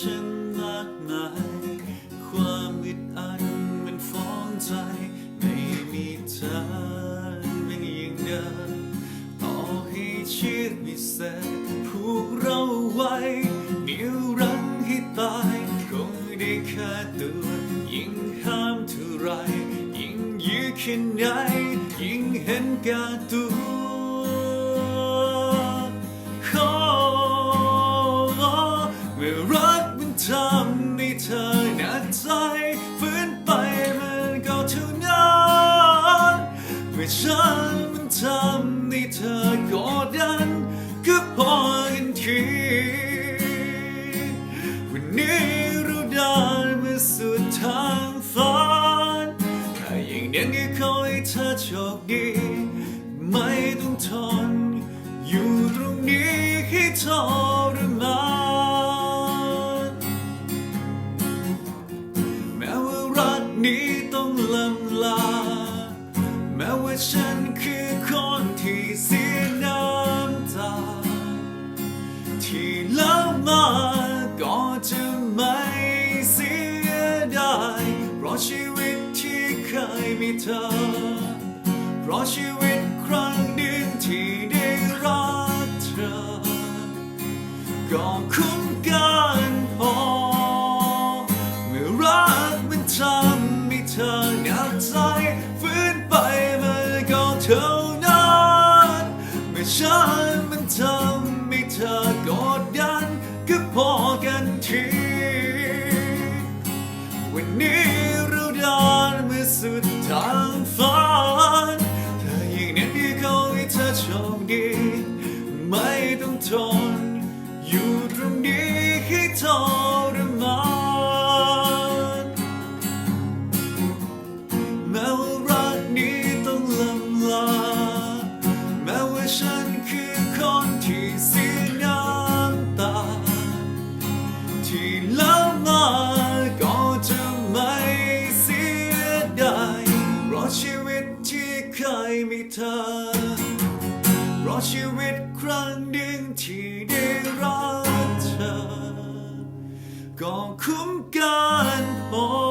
ฉันมากมาย ความอึดอัดมันฟ้องใจ ไม่มีทางเป็นอย่างเดิมต่อให้เชีวิตมีเศษผูกเราไว้เดี๋ยวรังให้ตายคงได้แค่ตัวยิ่งห้ามเท่าไร ยิ่งยื้อขึ้นไหนยิ่งเห็นแก่ตัว นี้เราได้มาสุดทางฝันถ้าอย่างนั้นก็ขอให้เธอโชคดี ไม่ต้องทน อยู่ตรงนี้ให้ทรมานแม้ว่ารักนี้ต้องลำลา แม้ว่าฉันคือคนที่เสียน้ำตาที่ล้า ชีวิตที่เคยมีเธอ เพราะชีวิตครั้งหนึ่ง สุดทางฝันถ้าอย่างนั้นก็ขอให้เธอโชคดี ไม่ต้องทน อยู่ตรงนี้ให้ทรมานแม้ว่ารักนี้ต้องลำลา แม้ว่าฉันคือคนที่เสียน้ำตา ที่แล้วมา ชีวิตที่เคยมีเธอ เพราะชีวิตครั้งหนึ่งที่ได้รักเธอ ก็คุ้มกันพอ